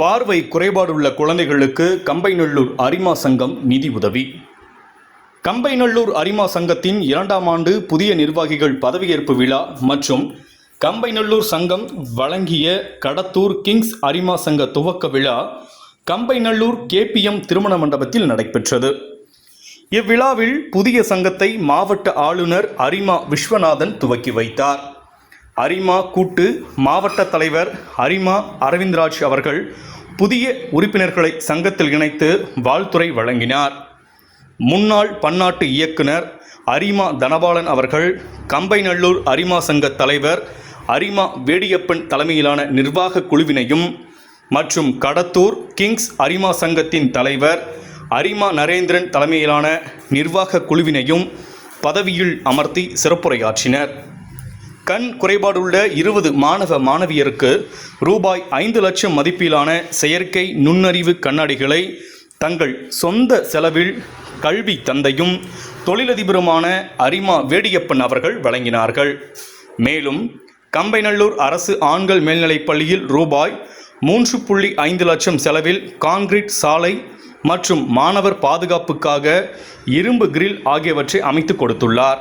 பார்வை குறைபாடுள்ள குழந்தைகளுக்கு கம்பைநல்லூர் அரிமா சங்கம் நிதி உதவி. கம்பைநல்லூர் அரிமா சங்கத்தின் இரண்டாம் ஆண்டு புதிய நிர்வாகிகள் பதவியேற்பு விழா மற்றும் கம்பைநல்லூர் சங்கம் வழங்கிய கடத்தூர் கிங்ஸ் அரிமா சங்க துவக்க விழா கம்பைநல்லூர் கேபிஎம் திருமண மண்டபத்தில் நடைபெற்றது. இவ்விழாவில் புதிய சங்கத்தை மாவட்ட ஆளுநர் அரிமா விஸ்வநாதன் துவக்கி வைத்தார். அரிமா கூட்டு மாவட்ட தலைவர் அரிமா அரவிந்த்ராஜ் அவர்கள் புதிய உறுப்பினர்களை சங்கத்தில் இணைத்து வாழ்த்துறை வழங்கினார். முன்னாள் பன்னாட்டு இயக்குனர் அரிமா தனபாலன் அவர்கள் கம்பைநல்லூர் அரிமா சங்க தலைவர் அரிமா வேடியப்பன் தலைமையிலான நிர்வாக குழுவினையும் மற்றும் கடத்தூர் கிங்ஸ் அரிமா சங்கத்தின் தலைவர் அரிமா நரேந்திரன் தலைமையிலான நிர்வாக குழுவினையும் பதவியில் அமர்த்தி சிறப்புரையாற்றினர். கண் குறைபாடுள்ள இருபது மாணவ மாணவியருக்கு ரூபாய் ஐந்து லட்சம் மதிப்பிலான செயற்கை நுண்ணறிவு கண்ணாடிகளை தங்கள் சொந்த செலவில் கல்வி தந்தையும் தொழிலதிபருமான அரிமா வேடியப்பன் அவர்கள் வழங்கினார்கள். மேலும் கம்பைநல்லூர் அரசு ஆண்கள் மேல்நிலைப் பள்ளியில் ரூபாய் மூன்று புள்ளி ஐந்து லட்சம் செலவில் கான்கிரீட் சாலை மற்றும் மாணவர் பாதுகாப்புக்காக இரும்பு கிரில் ஆகியவற்றை அமைத்து கொடுத்துள்ளார்.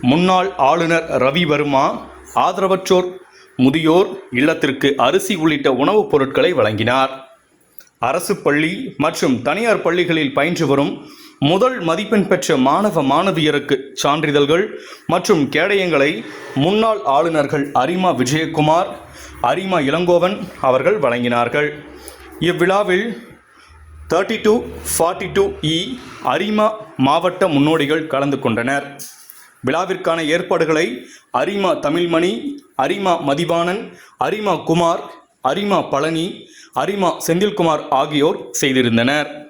முன்னாள் ஆளுநர் ரவி வர்மா ஆதரவற்றோர் முதியோர் இல்லத்திற்கு அரிசி உள்ளிட்ட உணவுப் பொருட்களை வழங்கினார். அரசு பள்ளி மற்றும் தனியார் பள்ளிகளில் பயின்று வரும் முதல் மதிப்பெண் பெற்ற மாணவ மாணவியருக்கு சான்றிதழ்கள் மற்றும் கேடயங்களை முன்னாள் ஆளுநர்கள் அரிமா விஜயகுமார் அரிமா இளங்கோவன் அவர்கள் வழங்கினார்கள். இவ்விழாவில் thirty two forty two E அரிமா மாவட்ட முன்னோடிகள் கலந்து கொண்டனர். விழாவிற்கான ஏற்பாடுகளை அரிமா தமிழ்மணி அரிமா மதிவாணன் அரிமா குமார் அரிமா பழனி அரிமா செந்தில்குமார் ஆகியோர் செய்திருந்தனர்.